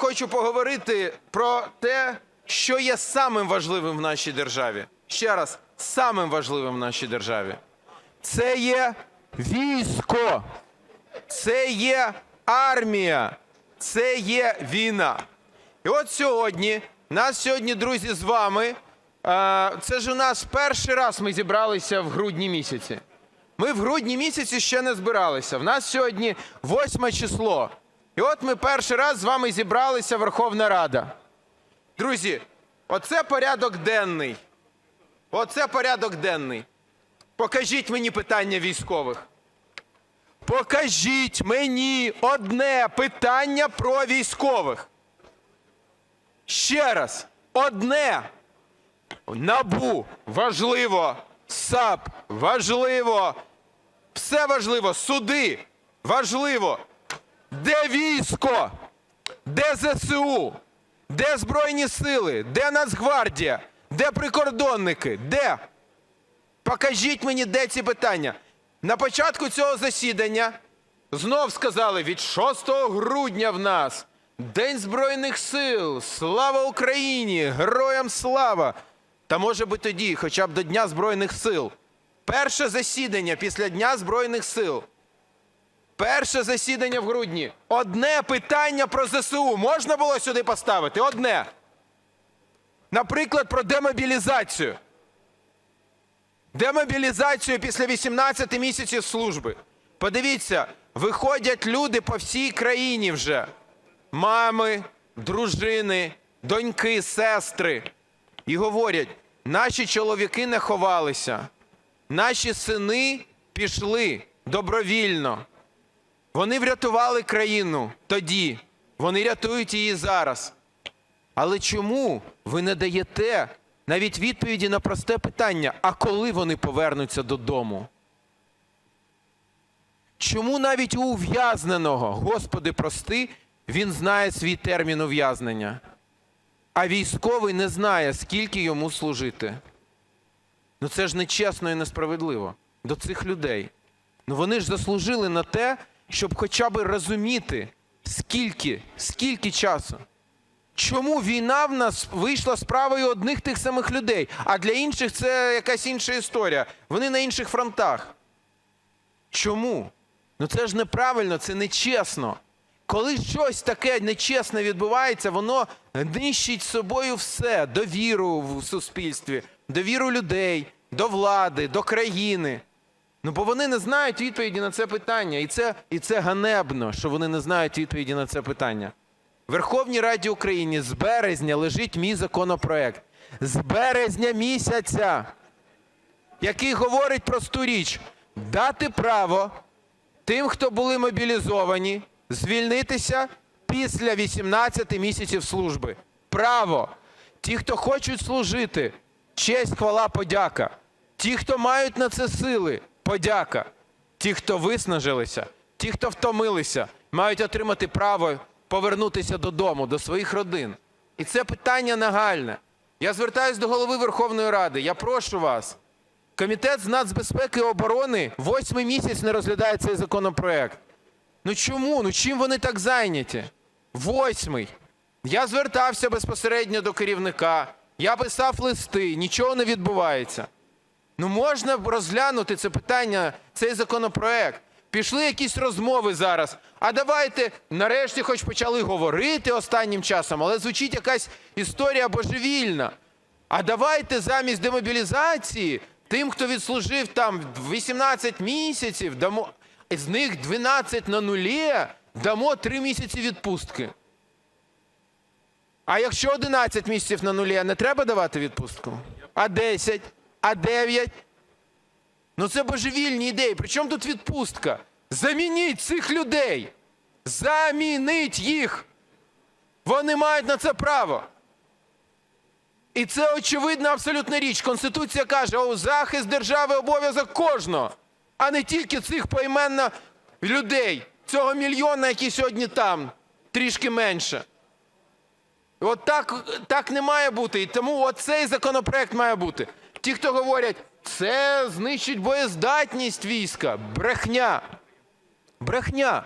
Хочу поговорити про те, що є самим важливим в нашій державі. Ще раз, самим важливим в нашій державі. Це є військо, це є армія, це є війна. І от сьогодні, нас сьогодні, друзі, з вами. е, Це ж у нас перший раз ми зібралися в грудні місяці. Ми в грудні місяці ще не збиралися. В нас сьогодні 8 число. І от ми перший раз з вами зібралися Верховна Рада. Друзі, оце порядок денний. Оце порядок денний. Покажіть мені питання військових. Покажіть мені одне питання про військових. Ще раз, одне. Набу важливо, САП важливо, все важливо, суди важливо. Де військо? Де ЗСУ? Де Збройні сили? Де Нацгвардія? Де прикордонники? Де? Покажіть мені, де ці питання. На початку цього засідання знов сказали, від 6 грудня в нас День Збройних сил, слава Україні, героям слава. Та може би тоді, хоча б до Дня Збройних сил. Перше засідання після Дня Збройних сил. Перше засідання в грудні. Одне питання про ЗСУ можна було сюди поставити? Одне. Наприклад, про демобілізацію. Демобілізацію після 18 місяців служби. Подивіться, виходять люди по всій країні вже. Мами, дружини, доньки, сестри. І говорять, наші чоловіки не ховалися, наші сини пішли добровільно. Вони врятували країну тоді, вони рятують її зараз. Але чому ви не даєте навіть відповіді на просте питання, а коли вони повернуться додому? Чому навіть у ув'язненого, Господи, прости, він знає свій термін ув'язнення, а військовий не знає, скільки йому служити? Ну це ж нечесно і несправедливо до цих людей. Ну вони ж заслужили на те, щоб хоча б розуміти, скільки, скільки часу. Чому війна в нас вийшла справою одних тих самих людей, а для інших це якась інша історія. Вони на інших фронтах. Чому? Ну це ж неправильно, це нечесно. Коли щось таке нечесне відбувається, воно нищить собою все: довіру в суспільстві, довіру людей, до влади, до країни. Ну, бо вони не знають відповіді на це питання. І це, ганебно, що вони не знають відповіді на це питання. В Верховній Раді України з березня лежить мій законопроект. З березня місяця, який говорить просту річ: дати право тим, хто були мобілізовані, звільнитися після 18 місяців служби. Право. Ті, хто хочуть служити, честь, хвала, подяка. Ті, хто мають на це сили, подяка. Ті, хто виснажилися, ті, хто втомилися, мають отримати право повернутися додому, до своїх родин. І це питання нагальне. Я звертаюся до голови Верховної Ради. Я прошу вас. Комітет з нацбезпеки і оборони восьмий місяць не розглядає цей законопроект. Ну чому? Ну чим вони так зайняті? Восьмий. Я звертався безпосередньо до керівника, я писав листи, нічого не відбувається. Ну можна розглянути це питання, цей законопроект. Пішли якісь розмови зараз. А давайте нарешті хоч почали говорити останнім часом, але звучить якась історія божевільна. А давайте замість демобілізації тим, хто відслужив там 18 місяців, дамо, з них 12 на нулі, дамо 3 місяці відпустки. А якщо 11 місяців на нулі, не треба давати відпустку? А 10? А 9? Ну це божевільні ідеї. Причому тут відпустка? Замініть цих людей. Замініть їх. Вони мають на це право. І це очевидна абсолютна річ. Конституція каже, о, захист держави обов'язок кожного, а не тільки цих поіменно людей, цього мільйона, які сьогодні там, трішки менше. От так, так не має бути. І тому оцей законопроект має бути. Ті, хто говорять, це знищить боєздатність війська. Брехня. Брехня.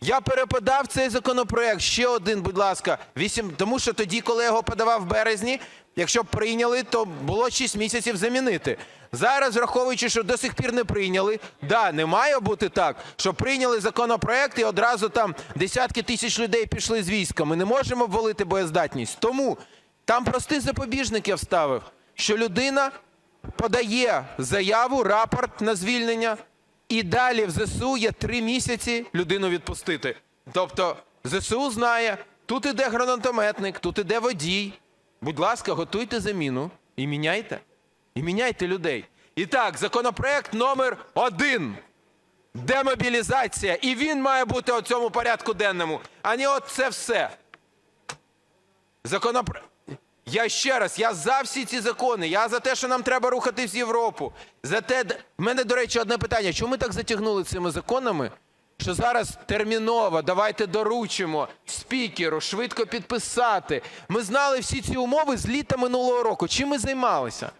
Я переподав цей законопроект. Ще один, будь ласка. Вісім... Тому що тоді, коли я його подавав в березні, якщо б прийняли, то було 6 місяців замінити. Зараз, враховуючи, що до сих пір не прийняли, да, не має бути так, що прийняли законопроект і одразу там десятки тисяч людей пішли з війська. Ми не можемо обвалити боєздатність. Тому там простий запобіжник я вставив, що людина подає заяву, рапорт на звільнення, і далі в ЗСУ є три місяці людину відпустити. Тобто ЗСУ знає, тут іде гранатометник, тут іде водій. Будь ласка, готуйте заміну і міняйте. І міняйте людей. І так, законопроект номер один. Демобілізація. І він має бути у цьому порядку денному, а не от це все. Законопроект. Я ще раз, я за всі ці закони. Я за те, що нам треба рухатись в Європу. За в мене, до речі, одне питання. Чому ми так затягнули цими законами, що зараз терміново давайте доручимо спікеру швидко підписати. Ми знали всі ці умови з літа минулого року. Чим ми займалися?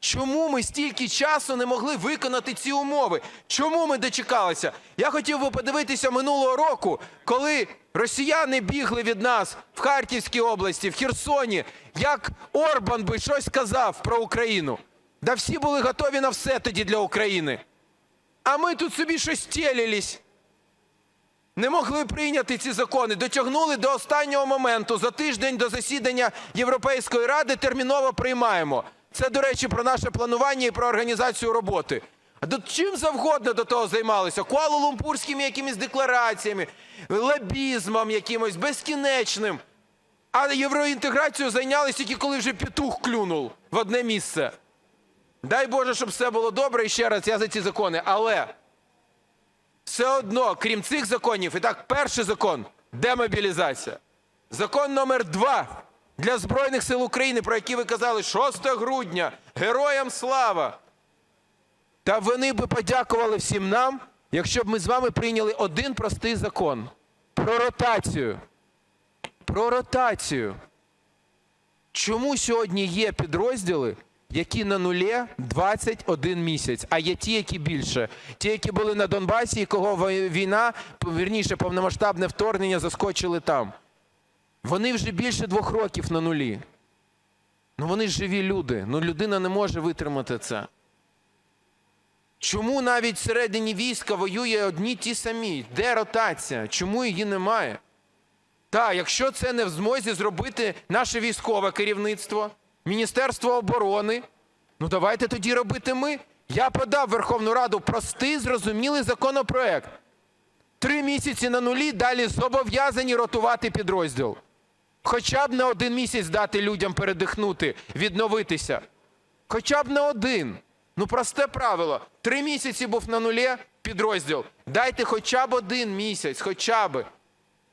Чому ми стільки часу не могли виконати ці умови? Чому ми дочекалися? Я хотів би подивитися минулого року, коли росіяни бігли від нас в Харківській області, в Херсоні, як Орбан би щось сказав про Україну. Да всі були готові на все тоді для України. А ми тут собі щось тілілись. Не могли прийняти ці закони, дотягнули до останнього моменту. За тиждень до засідання Європейської ради терміново приймаємо. Це, до речі, про наше планування і про організацію роботи. Чим завгодно до того займалися? Куало-Лумпурськими якимись деклараціями, лобізмом якимось безкінечним. А євроінтеграцією зайнялися тільки коли вже петух клюнув в одне місце. Дай Боже, щоб все було добре. І ще раз, я за ці закони. Але все одно, крім цих законів, і так, перший закон демобілізація. Закон номер два для Збройних сил України, про який ви казали, 6 грудня, героям слава. Та вони би подякували всім нам, якщо б ми з вами прийняли один простий закон про ротацію. Про ротацію. Чому сьогодні є підрозділи, які на нулі 21 місяць, а є ті, які більше? Ті, які були на Донбасі, і кого війна, вірніше, повномасштабне вторгнення заскочили там. Вони вже більше двох років на нулі. Ну вони ж живі люди. Ну людина не може витримати це. Чому навіть всередині війська воює одні ті самі? Де ротація? Чому її немає? Так, якщо це не в змозі зробити наше військове керівництво, Міністерство оборони, ну давайте тоді робити ми. Я подав в Верховну Раду простий, зрозумілий законопроект. Три місяці на нулі, далі зобов'язані ротувати підрозділ. Хоча б на один місяць дати людям передихнути, відновитися. Хоча б на один. Ну, просте правило. Три місяці був на нулі підрозділ. Дайте хоча б один місяць, хоча б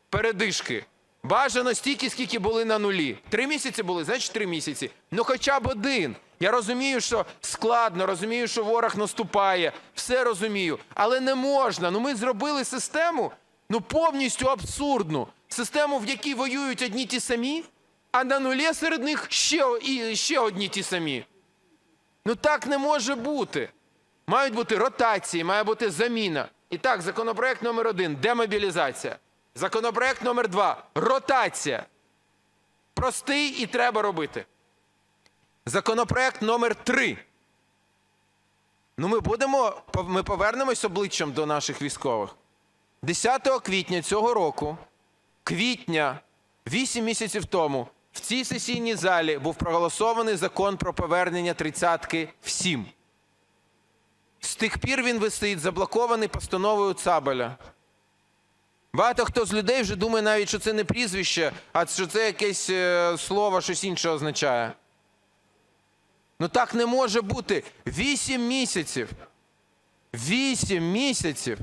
передишки. Бажано стільки, скільки були на нулі. Три місяці були, значить три місяці. Ну хоча б один. Я розумію, що складно, розумію, що ворог наступає, все розумію. Але не можна. Ну ми зробили систему ну повністю абсурдну. Систему, в якій воюють одні ті самі, а на нулі серед них ще, і, ще одні ті самі. Ну так не може бути. Мають бути ротації, має бути заміна. І так, законопроект номер один демобілізація. Законопроект номер два ротація. Простий і треба робити. Законопроект номер три. Ну, ми будемо, ми повернемось обличчям до наших військових. 10 квітня цього року, квітня, 8 місяців тому, в цій сесійній залі був проголосований закон про повернення тридцятки всім. З тих пір він висить заблокований постановою Цабаля. Багато хто з людей вже думає навіть, що це не прізвище, а що це якесь е, слово, щось інше означає. Ну так не може бути. Вісім місяців. Вісім місяців.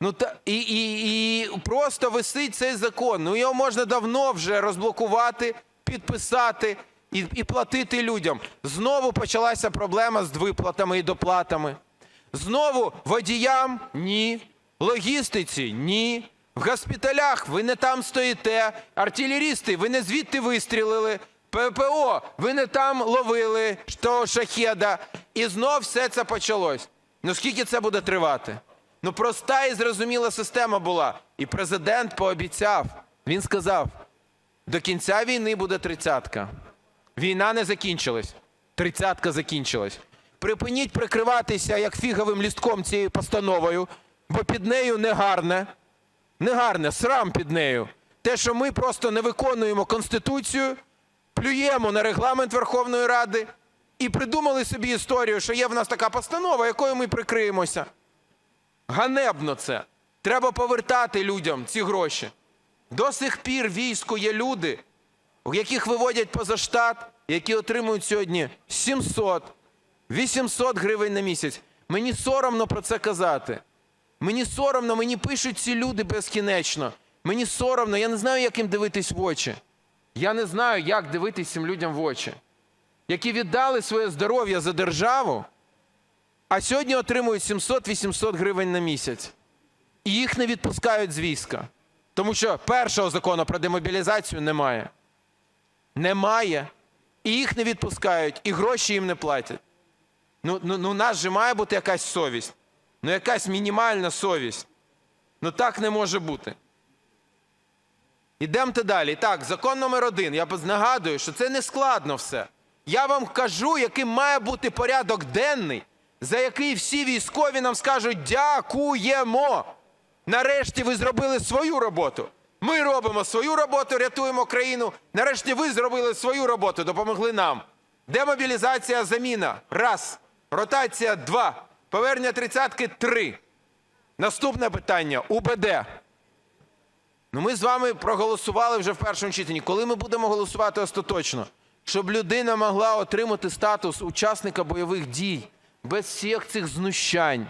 Ну та і, і, і просто висить цей закон. Ну його можна давно вже розблокувати, підписати і, і платити людям. Знову почалася проблема з виплатами і доплатами. Знову водіям ні. Логістиці ні. В госпіталях ви не там стоїте. Артилерісти, ви не звідти вистрілили. ППО, ви не там ловили того шахеда. І знов все це почалось. Ну скільки це буде тривати? Ну проста і зрозуміла система була. І президент пообіцяв, він сказав, до кінця війни буде тридцятка. Війна не закінчилась, тридцятка закінчилась. Припиніть прикриватися як фіговим лістком цією постановою, бо під нею негарне, негарне, срам під нею. Те, що ми просто не виконуємо Конституцію, плюємо на регламент Верховної Ради і придумали собі історію, що є в нас така постанова, якою ми прикриємося. Ганебно це. Треба повертати людям ці гроші. До сих пір війську є люди, яких виводять поза штат, які отримують сьогодні 700, 800 гривень на місяць. Мені соромно про це казати. Мені соромно, мені пишуть ці люди безкінечно. Мені соромно, я не знаю, як їм дивитись в очі. Я не знаю, як дивитись цим людям в очі, які віддали своє здоров'я за державу, а сьогодні отримують 700-800 гривень на місяць. І їх не відпускають з війська. Тому що першого закону про демобілізацію немає. Немає. І їх не відпускають, і гроші їм не платять. Ну, ну, ну у нас же має бути якась совість. Ну якась мінімальна совість. Ну так не може бути. Ідемте далі. Так, закон номер один. Я нагадую, що це не складно все. Я вам кажу, яким має бути порядок денний, за який всі військові нам скажуть дякуємо. Нарешті ви зробили свою роботу. Ми робимо свою роботу, рятуємо країну. Нарешті ви зробили свою роботу, допомогли нам. Демобілізація, заміна. Раз. Ротація два. Повернення тридцятки три. Наступне питання. УБД. Ну ми з вами проголосували вже в першому читанні. Коли ми будемо голосувати остаточно? Щоб людина могла отримати статус учасника бойових дій без всіх цих знущань,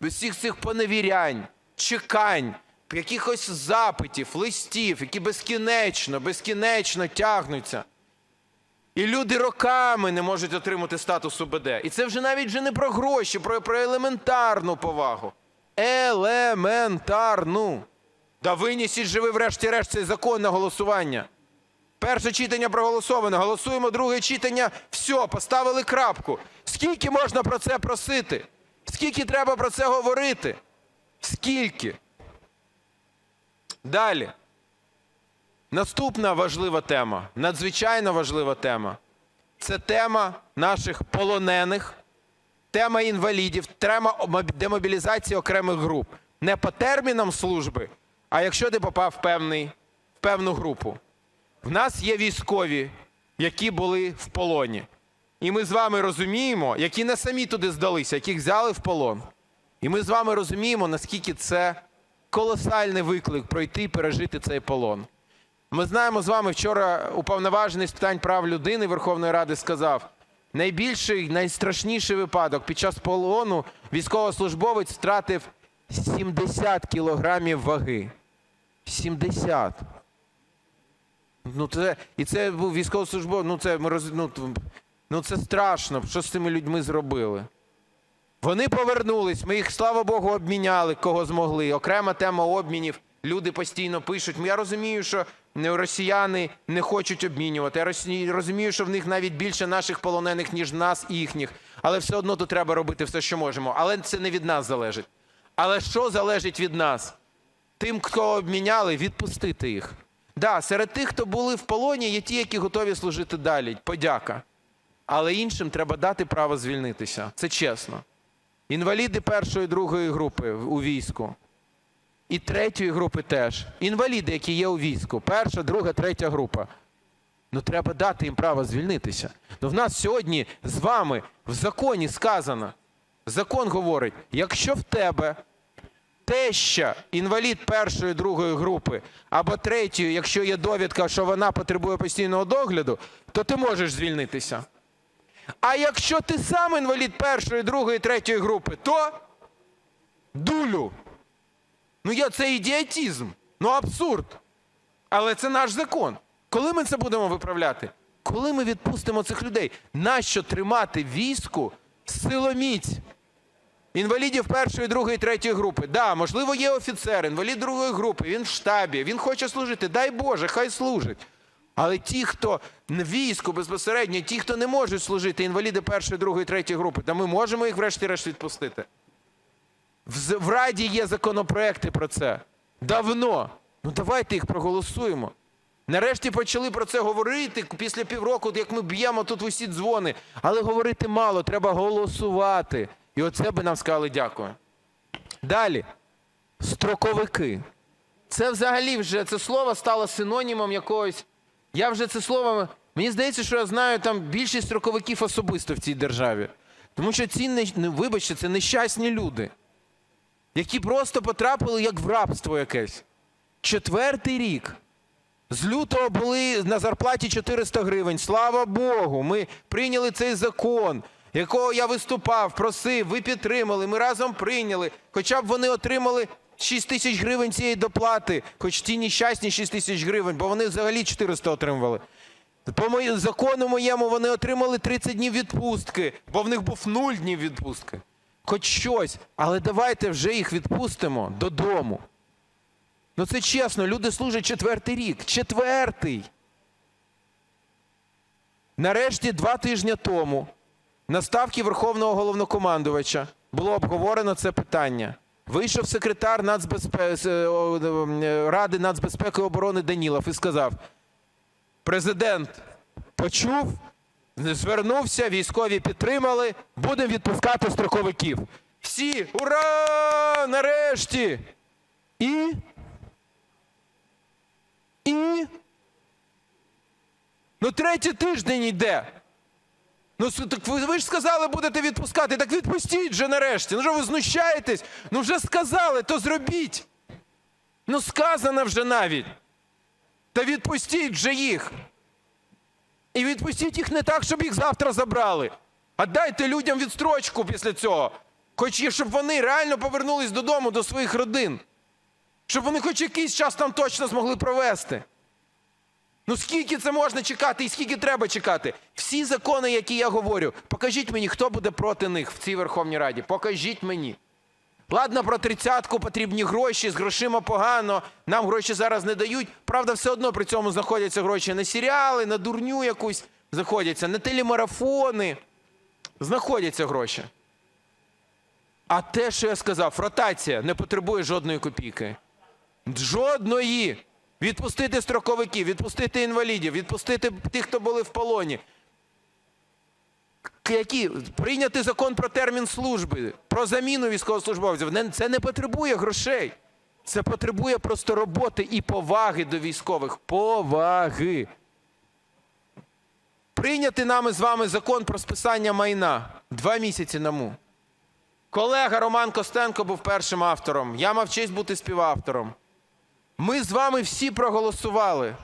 без всіх цих поневірянь, чекань, якихось запитів, листів, які безкінечно, безкінечно тягнуться. І люди роками не можуть отримати статус УБД. І це вже навіть вже не про гроші, про, про елементарну повагу. Елементарну. Да винесіть же ви врешті-решт цей закон на голосування. Перше читання проголосовано, голосуємо друге читання, все, поставили крапку. Скільки можна про це просити? Скільки треба про це говорити? Скільки? Далі. Наступна важлива тема, надзвичайно важлива тема. Це тема наших полонених, тема інвалідів, тема демобілізації окремих груп. Не по термінам служби, а якщо ти попав в, певний, в певну групу. В нас є військові, які були в полоні. І ми з вами розуміємо, які не самі туди здалися, яких взяли в полон. І ми з вами розуміємо, наскільки це колосальний виклик пройти і пережити цей полон. Ми знаємо з вами, вчора уповноважений з питань прав людини Верховної Ради сказав, найбільший, найстрашніший випадок під час полону військовослужбовець втратив 70 кілограмів ваги. 70. Ну це, і це був військовослужбовець, ну це, ну, ну це страшно, що з цими людьми зробили. Вони повернулись, ми їх, слава Богу, обміняли, кого змогли. Окрема тема обмінів. Люди постійно пишуть. Я розумію, що росіяни не хочуть обмінювати. Я розумію, що в них навіть більше наших полонених, ніж нас їхніх. Але все одно тут треба робити все, що можемо. Але це не від нас залежить. Але що залежить від нас? Тим, кого обміняли, відпустити їх. Да, серед тих, хто були в полоні, є ті, які готові служити далі. Подяка. Але іншим треба дати право звільнитися. Це чесно. Інваліди першої, другої групи у війську. І третьої групи теж. Інваліди, які є у війську. Перша, друга, третя група. Ну треба дати їм право звільнитися. Ну в нас сьогодні з вами в законі сказано, закон говорить, якщо в тебе теща інвалід першої, другої групи, або третьої, якщо є довідка, що вона потребує постійного догляду, то ти можеш звільнитися. А якщо ти сам інвалід першої, другої, третьої групи, то дулю. Ну я це ідіотизм, ну абсурд. Але це наш закон. Коли ми це будемо виправляти? Коли ми відпустимо цих людей? Нащо тримати війську силоміць? Інвалідів першої, другої, третьої групи. Да, можливо, є офіцер, інвалід другої групи, він в штабі, він хоче служити. Дай Боже, хай служить. Але ті, хто в війську безпосередньо, ті, хто не можуть служити, інваліди першої, другої, третьої групи, то ми можемо їх врешті-решт відпустити. В Раді є законопроекти про це. Давно. Ну давайте їх проголосуємо. Нарешті почали про це говорити після півроку, як ми б'ємо тут усі дзвони. Але говорити мало, треба голосувати. І оце би нам сказали дякую. Далі. Строковики. Це взагалі вже це слово стало синонімом якогось. Я вже це слово. Мені здається, що я знаю там більшість строковиків особисто в цій державі. Тому що ці не- вибачте, це нещасні люди, які просто потрапили як в рабство якесь. Четвертий рік. З лютого були на зарплаті 400 гривень. Слава Богу, ми прийняли цей закон, якого я виступав, просив, ви підтримали, ми разом прийняли. Хоча б вони отримали 6 тисяч гривень цієї доплати, хоч ті нещасні 6 тисяч гривень, бо вони взагалі 400 отримували. По моєму закону моєму вони отримали 30 днів відпустки, бо в них був 0 днів відпустки. Хоч щось, але давайте вже їх відпустимо додому. Ну це чесно, люди служать четвертий рік. Четвертий. Нарешті, два тижні тому на ставці Верховного головнокомандувача було обговорено це питання. Вийшов секретар е, е, Ради нацбезпеки і оборони Данілов і сказав: президент почув, звернувся, військові підтримали, будемо відпускати строковиків. Всі, ура! Нарешті! І і? Ну третій тиждень йде. Ну так ви, ви ж сказали, будете відпускати. Так відпустіть же нарешті. Ну що ви знущаєтесь? Ну вже сказали, то зробіть. Ну сказано вже навіть. Та відпустіть вже їх. І відпустіть їх не так, щоб їх завтра забрали. А дайте людям відстрочку після цього. Хоч і щоб вони реально повернулись додому, до своїх родин щоб вони хоч якийсь час там точно змогли провести. Ну скільки це можна чекати і скільки треба чекати? Всі закони, які я говорю, покажіть мені, хто буде проти них в цій Верховній Раді. Покажіть мені. Ладно, про тридцятку потрібні гроші, з грошима погано, нам гроші зараз не дають. Правда, все одно при цьому знаходяться гроші на серіали, на дурню якусь знаходяться, на телемарафони. Знаходяться гроші. А те, що я сказав, ротація не потребує жодної копійки. Жодної. Відпустити строковиків, відпустити інвалідів, відпустити тих, хто були в полоні. Які? Прийняти закон про термін служби, про заміну військовослужбовців. Це не потребує грошей. Це потребує просто роботи і поваги до військових. Поваги. Прийняти нами з вами закон про списання майна два місяці тому. Колега Роман Костенко був першим автором. Я мав честь бути співавтором. Ми з вами всі проголосували.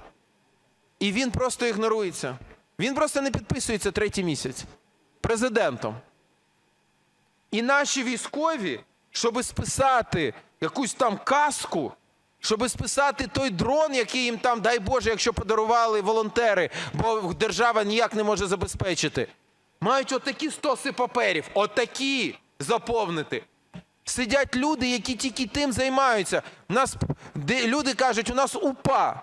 І він просто ігнорується. Він просто не підписується третій місяць президентом. І наші військові, щоб списати якусь там каску, щоб списати той дрон, який їм там, дай Боже, якщо подарували волонтери, бо держава ніяк не може забезпечити, мають отакі стоси паперів, отакі заповнити. Сидять люди, які тільки тим займаються. У нас люди кажуть, у нас УПА.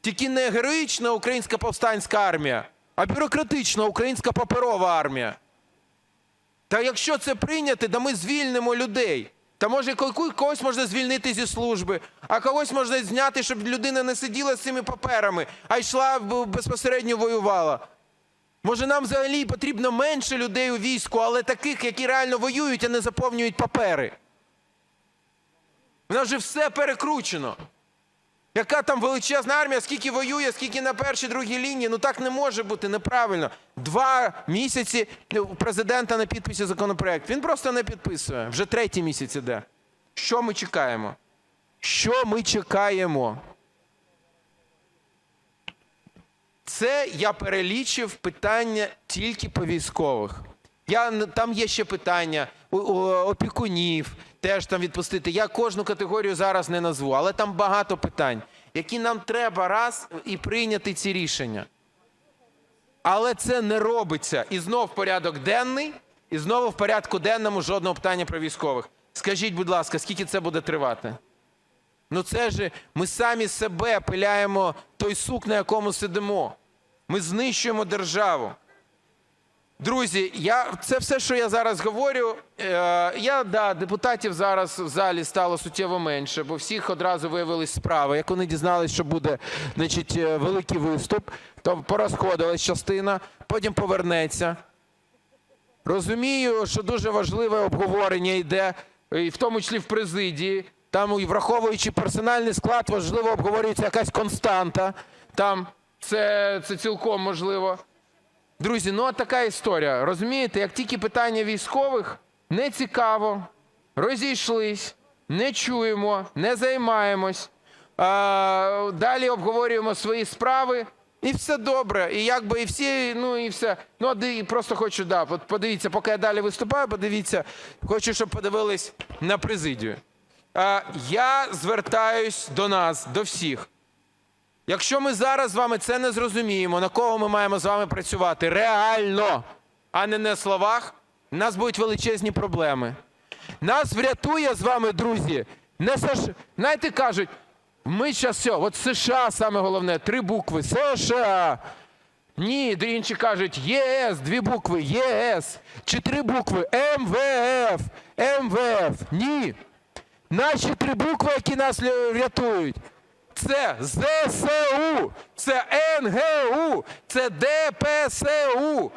Тільки не героїчна українська повстанська армія, а бюрократична українська паперова армія. Та якщо це прийняти, то ми звільнимо людей. Та може ко- когось можна звільнити зі служби, а когось можна зняти, щоб людина не сиділа з цими паперами, а йшла безпосередньо воювала. Може, нам взагалі потрібно менше людей у війську, але таких, які реально воюють, а не заповнюють папери. У нас же все перекручено. Яка там величезна армія, скільки воює, скільки на першій, другій лінії. Ну так не може бути, неправильно. Два місяці у президента на підписі законопроект. Він просто не підписує. Вже третій місяць іде. Що ми чекаємо? Що ми чекаємо? Це я перелічив питання тільки по військових. Я, там є ще питання опікунів, теж там відпустити. Я кожну категорію зараз не назву, але там багато питань, які нам треба раз і прийняти ці рішення. Але це не робиться. І знов порядок денний, і знову в порядку денному жодного питання про військових. Скажіть, будь ласка, скільки це буде тривати? Ну це ж ми самі себе пиляємо той сук, на якому сидимо. Ми знищуємо державу. Друзі, я це все, що я зараз говорю. Е, я да, депутатів зараз в залі стало суттєво менше, бо всіх одразу виявились справи. Як вони дізнались, що буде значить, е, великий виступ, то порозходилась частина, потім повернеться. Розумію, що дуже важливе обговорення йде, і в тому числі в президії. Там, враховуючи персональний склад, важливо обговорюється якась константа. Там це, це цілком можливо. Друзі, ну от така історія. Розумієте, як тільки питання військових не цікаво, розійшлись, не чуємо, не займаємось. А, далі обговорюємо свої справи, і все добре. І якби і всі, ну і все. Ну, і просто хочу, да, от подивіться, поки я далі виступаю, подивіться, хочу, щоб подивились на президію. А, я звертаюсь до нас, до всіх. Якщо ми зараз з вами це не зрозуміємо, на кого ми маємо з вами працювати реально, а не на словах, у нас будуть величезні проблеми. Нас врятує з вами, друзі, не США. Знаєте, кажуть, ми зараз все, от США саме головне, три букви США. Ні, інші кажуть ЄС, дві букви, ЄС, чи три букви МВФ, МВФ. Ні. Наші три букви, які нас рятують. Це ЗСУ, це НГУ, це ДПСУ.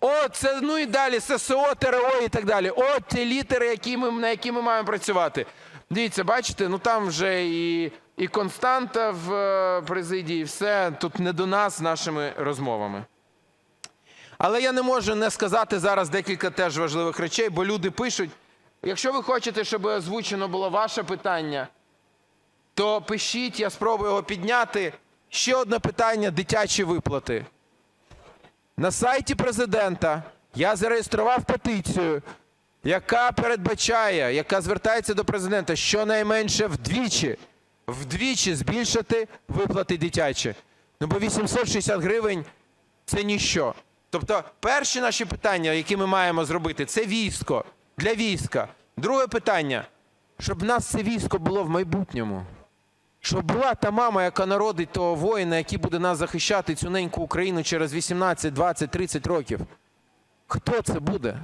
О, це, ну і далі ССО, ТРО і так далі. От ті літери, які ми, на які ми маємо працювати. Дивіться, бачите, ну там вже і, і Константа в е, президії, і все тут не до нас нашими розмовами. Але я не можу не сказати зараз декілька теж важливих речей, бо люди пишуть. Якщо ви хочете, щоб озвучено було ваше питання, то пишіть, я спробую його підняти. Ще одне питання дитячі виплати. На сайті президента я зареєстрував петицію, яка передбачає, яка звертається до президента щонайменше вдвічі, вдвічі збільшити виплати дитячі. Ну бо 860 гривень це ніщо. Тобто перші наші питання, які ми маємо зробити, це військо для війська. Друге питання, щоб в нас це військо було в майбутньому. Щоб була та мама, яка народить того воїна, який буде нас захищати цю неньку Україну через 18, 20, 30 років. Хто це буде?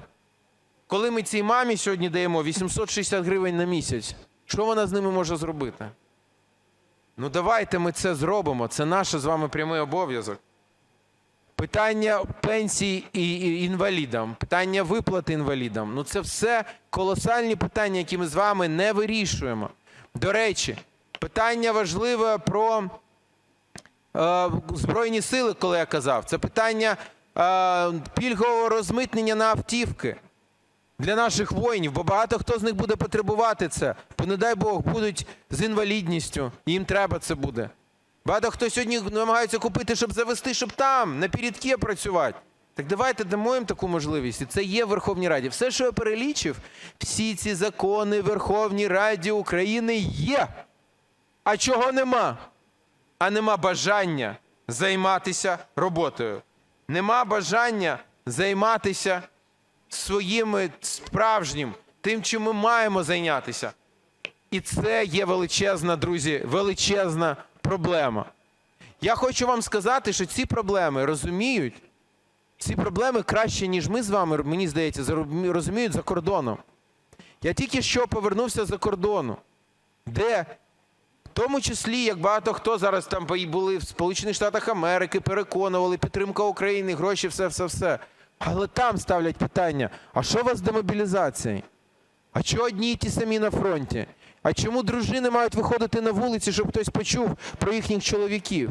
Коли ми цій мамі сьогодні даємо 860 гривень на місяць, що вона з ними може зробити? Ну давайте ми це зробимо. Це наш з вами прямий обов'язок. Питання пенсій і інвалідам, питання виплати інвалідам. Ну це все колосальні питання, які ми з вами не вирішуємо. До речі, питання важливе про е, Збройні сили, коли я казав. Це питання е, пільгового розмитнення на автівки для наших воїнів, бо багато хто з них буде потребувати це. Бо, не дай Бог, будуть з інвалідністю, їм треба це буде. Багато хто сьогодні намагається купити, щоб завести, щоб там, на передке працювати. Так давайте дамо їм таку можливість. І це є в Верховній Раді. Все, що я перелічив, всі ці закони в Верховній Раді України є. А чого нема? А нема бажання займатися роботою. Нема бажання займатися своїм справжнім, тим, чим ми маємо зайнятися. І це є величезна, друзі, величезна проблема. Я хочу вам сказати, що ці проблеми розуміють, ці проблеми краще, ніж ми з вами, мені здається, розуміють за кордоном. Я тільки що повернувся за кордону, де тому числі, як багато хто зараз там були в Сполучених Штатах Америки, переконували, підтримка України, гроші, все, все, все. Але там ставлять питання: а що у вас з демобілізацією? А чого одні й ті самі на фронті? А чому дружини мають виходити на вулиці, щоб хтось почув про їхніх чоловіків?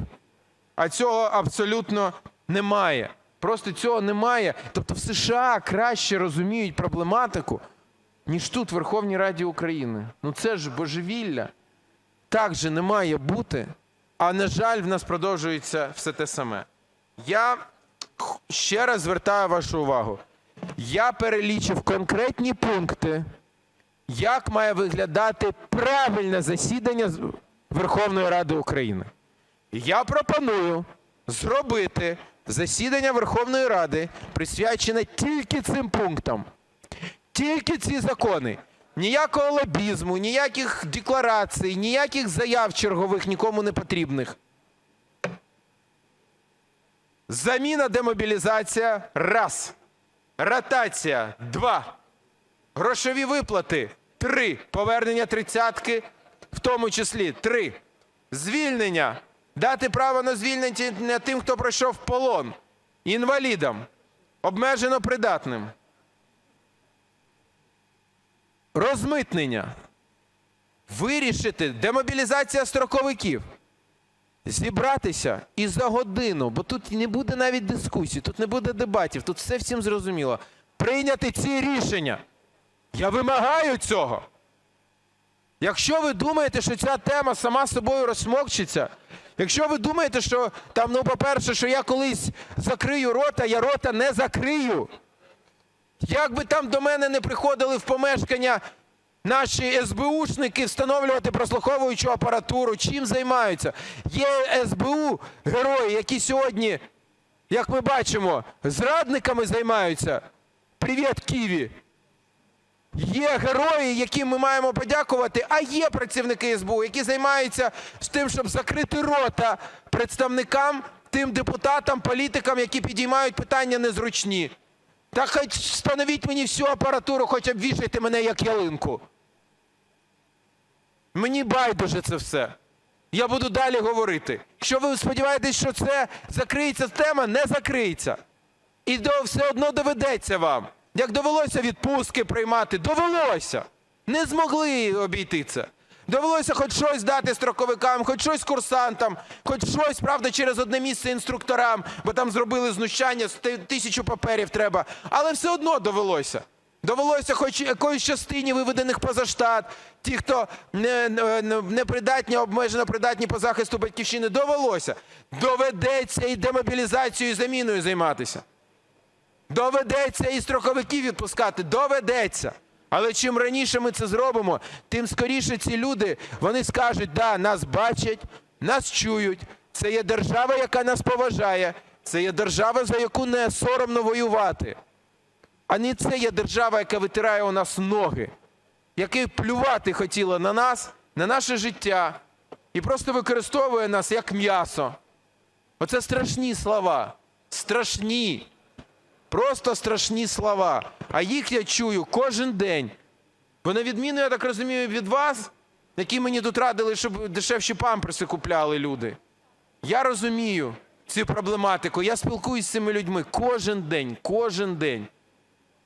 А цього абсолютно немає. Просто цього немає. Тобто в США краще розуміють проблематику, ніж тут, в Верховній Раді України. Ну це ж божевілля. Так же не має бути. А на жаль, в нас продовжується все те саме. Я ще раз звертаю вашу увагу. Я перелічив конкретні пункти, як має виглядати правильне засідання Верховної Ради України. Я пропоную зробити засідання Верховної Ради, присвячене тільки цим пунктам. Тільки ці закони. Ніякого лобізму, ніяких декларацій, ніяких заяв чергових нікому не потрібних. Заміна, демобілізація – раз. Ротація – два. Грошові виплати – три. Повернення тридцятки, в тому числі – три. Звільнення. Дати право на звільнення тим, хто пройшов полон. Інвалідам. Обмежено придатним. Розмитнення. Вирішити демобілізація строковиків. Зібратися і за годину, бо тут не буде навіть дискусій, тут не буде дебатів, тут все всім зрозуміло. Прийняти ці рішення. Я вимагаю цього. Якщо ви думаєте, що ця тема сама собою розсмокчиться, якщо ви думаєте, що там, ну, по-перше, що я колись закрию рота, я рота не закрию. Як би там до мене не приходили в помешкання наші СБУшники встановлювати прослуховуючу апаратуру, чим займаються? Є СБУ герої, які сьогодні, як ми бачимо, зрадниками займаються. Привіт, Києві! Є герої, яким ми маємо подякувати, а є працівники СБУ, які займаються з тим, щоб закрити рота представникам, тим депутатам, політикам, які підіймають питання незручні. Та хоч встановіть мені всю апаратуру, хоч обвішайте мене як ялинку. Мені байдуже це все. Я буду далі говорити. Якщо ви сподіваєтесь, що це закриється тема, не закриється. І до, все одно доведеться вам. Як довелося відпустки приймати, довелося. Не змогли обійти це. Довелося хоч щось дати строковикам, хоч щось курсантам, хоч щось, правда, через одне місце інструкторам, бо там зробили знущання, тисячу паперів треба. Але все одно довелося. Довелося хоч якоїсь частині виведених поза штат, ті, хто не, не, не придатні, обмежено придатні по захисту батьківщини, довелося. Доведеться і демобілізацією, і заміною займатися. Доведеться і строковиків відпускати, доведеться. Але чим раніше ми це зробимо, тим скоріше ці люди вони скажуть, да, нас бачать, нас чують. Це є держава, яка нас поважає. Це є держава, за яку не соромно воювати. А не це є держава, яка витирає у нас ноги, яка плювати хотіла на нас, на наше життя і просто використовує нас як м'ясо. Оце страшні слова. Страшні. Просто страшні слова. А їх я чую кожен день. Бо на відміну, я так розумію, від вас, які мені тут радили, щоб дешевші памперси купляли люди. Я розумію цю проблематику. Я спілкуюсь з цими людьми кожен день, кожен день.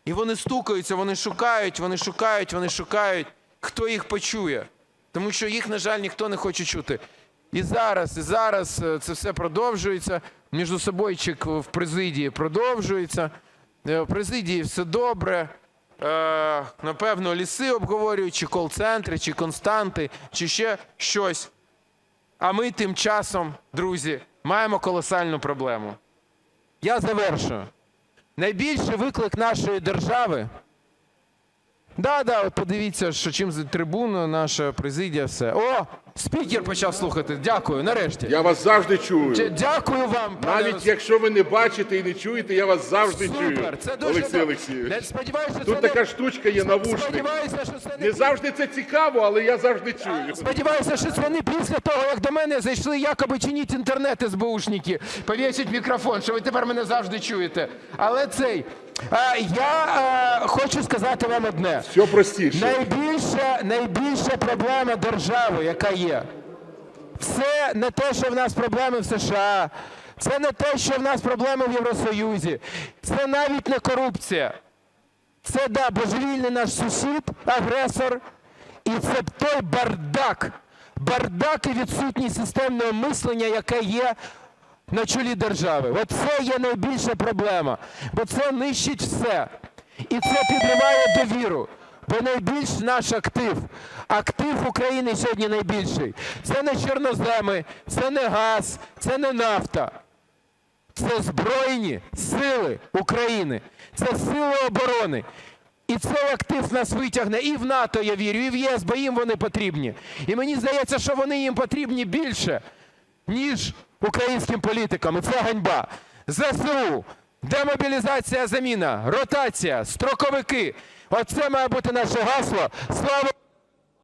І вони стукаються, вони шукають, вони шукають, вони шукають, хто їх почує. Тому що їх, на жаль, ніхто не хоче чути. І зараз, і зараз е, це все продовжується. Між собойчик в президії продовжується. Е, В президії все добре. Е, Напевно, ліси обговорюють, чи кол-центри, чи константи, чи ще щось. А ми тим часом, друзі, маємо колосальну проблему. Я завершую. Найбільший виклик нашої держави. Да, да, от подивіться, що чим з трибуна наша президія все. О, спікер почав слухати. Дякую, нарешті. Я вас завжди чую. Дя- Дякую вам, пане Навіть якщо ви не бачите і не чуєте, я вас завжди чую. Супер, це дуже Олексій добре. Олексійович. Не сподіваюся, що Тут це така не... штучка є, навушник. Сподіваюся, що це не Не завжди це цікаво, але я завжди чую. Сподіваюся, що не після того, як до мене зайшли якоби чиніть інтернет СБУшники, повісять мікрофон, що ви тепер мене завжди чуєте. Але цей, а, я а, хочу сказати вам одне. Все простіше. Найбільша, найбільша проблема держави, яка є, це не те, що в нас проблеми в США, це не те, що в нас проблеми в Євросоюзі, це навіть не корупція. Це да, божевільний наш сусід, агресор, і це той бардак, бардак і відсутність системного мислення, яке є на чолі держави. От це є найбільша проблема, бо це нищить все. І це підриває довіру. Бо найбільш наш актив, актив України сьогодні найбільший. Це не чорноземи, це не газ, це не нафта. Це Збройні сили України, це сили оборони. І цей актив нас витягне і в НАТО, я вірю, і в ЄС, бо їм вони потрібні. І мені здається, що вони їм потрібні більше, ніж українським політикам. І це ганьба. ЗСУ, демобілізація, заміна, ротація, строковики. Оце має бути наше гасло. Слава